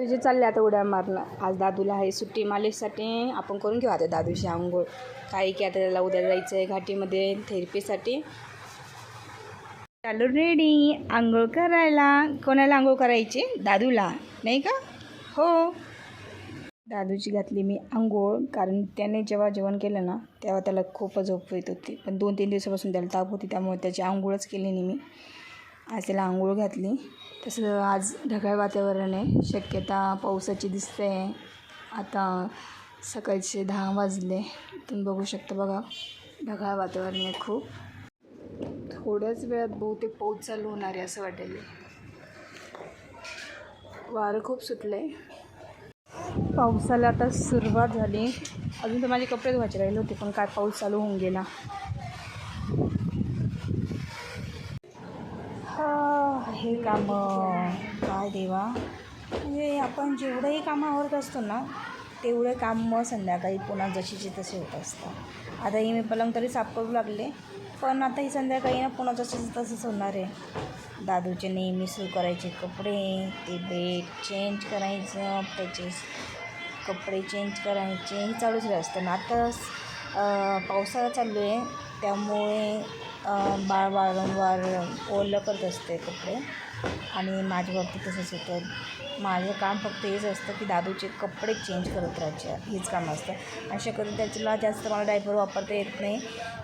दादूजी चालले आता उड्या मारणं. आज दादूला आहे सुट्टी. मालिशसाठी आपण करून घेऊ आता दादूशी आंघोळ. काही की आता त्याला उद्या जायचं आहे घाटीमध्ये थेरपीसाठी. चालू रेडी आंघोळ करायला. कोणाला आंघोळ करायची? दादूला. नाही का? हो. दादूची घातली मी आंघोळ. कारण त्याने जेव्हा जेवण केलं ना तेव्हा त्याला खूपच झोप येत होती. पण दोन तीन दिवसापासून त्याला ताप होती. त्यामुळे त्याची आंघोळच केली नाही मी. आज त्याला आंघोळ घातली. तसं आज ढगाळ वातावरण आहे. शक्यता पावसाची दिसते आहे. आता सकाळचे दहा वाजले. तुम्ही बघू शकता बघा ढगाळ वातावरण आहे खूप. थोड्याच वेळात बहुतेक पाऊस चालू होणार आहे असं वाटेल. वारं खूप सुटलं आहे पावसाला आता सुरुवात झाली. अजून तर माझे कपडे धुवायचे राहिले होते पण काय पाऊस चालू होऊन गेला. कामं. काय देवा. म्हणजे आपण जेवढंही कामं आवडत असतो ना तेवढे काम मग संध्याकाळी पुन्हा जशीचे तसे होत असतात आता ही मी पलंग तरी साफ करू लागले पण आता ही संध्याकाळी ना पुन्हा जशीच तसंच होणार आहे. दादूचे नेहमी सुरू करायचे कपडे ते बेड चेंज करायचं त्याचे कपडे चेंज करायचे हे चालूच असतं ना आता पावसाळा चालू आहे त्यामुळे बाळ वारंवार ओलं करत असते कपडे. आणि माझ्या बाबतीत तसंच होतं. माझं काम फक्त हेच असतं की दादूचे कपडे चेंज करत राहायचे. हेच काम असतं. आणि शक्यतो त्याला जास्त मला डायपर वापरता येत नाही.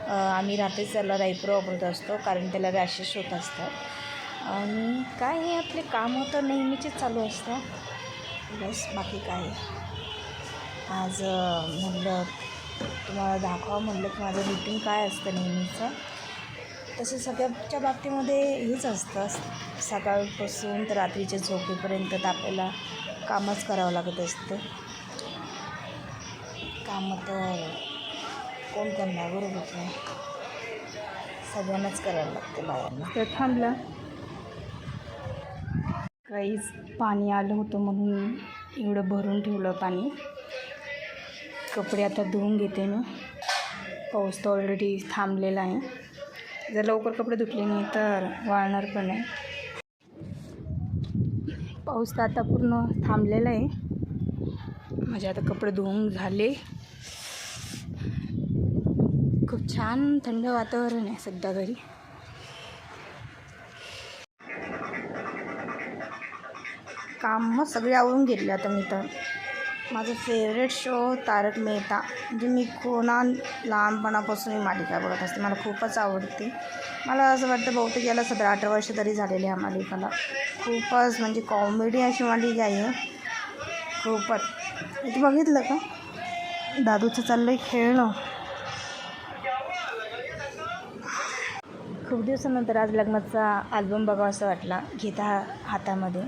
आम्ही रात्रीच त्याला डायपर वापरत असतो कारण त्याला रॅशेस होत असतात. आणि काय हे आपले कामं तर नेहमीचेच चालू असतं बस बाकी काय. आज म्हटलं तुम्हाला दाखवा म्हटलं की माझं रुटीन काय असतं नेहमीचं. तसं सगळ्याच्या बाबतीमध्ये हेच असतं. सकाळपासून तर रात्रीच्या झोपेपर्यंत तर आपल्याला कामच करावं लागत असतं. कामं तर कोण करणार? बरोबर नाही? सगळ्यांनाच करावं लागतं बायांना तर थांबलं. काहीच पाणी आलं होतं म्हणून एवढं भरून ठेवलं पाणी. कपडे आता धुवून घेते मी. पाऊस तर ऑलरेडी थांबलेला आहे. जर लवकर कपडे धुतले नाही तर वाळणार पण आहे. पाऊस तर आता पूर्ण थांबलेला आहे. माझे आता कपडे धुवून झाले. खूप छान थंड वातावरण आहे सध्या घरी. कामं सगळे आवरून घेतले आता मी तर. माझं फेवरेट शो तारक मेहता म्हणजे मी कोणा लहानपणापासून मी मालिका बघत असते. मला खूपच आवडते. मला असं वाटतं बहुतेक याला सतरा अठरा वर्ष तरी झालेली आहे मालिकाला. खूपच म्हणजे कॉमेडी अशी मालिका आहे. खूपच. ते बघितलं का? दादूचं चाललं आहे खेळणं. खूप दिवसानंतर आज लग्नाचा अल्बम बघावा असं वाटला. घेता हातामध्ये.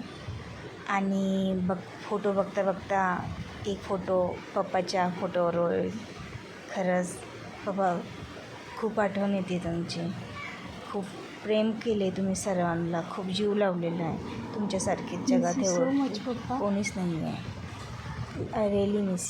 आणि बघ फोटो बघता बघता एक फोटो पप्पाच्या फोटोवर खरंच पप्पा खूप आठवण येते तुमची. खूप प्रेम केले तुम्ही सर्वांना. खूप जीव लावलेला आहे तुमच्यासारखे जगात एवढं कोणीच नाही आहे आय रिअली मिस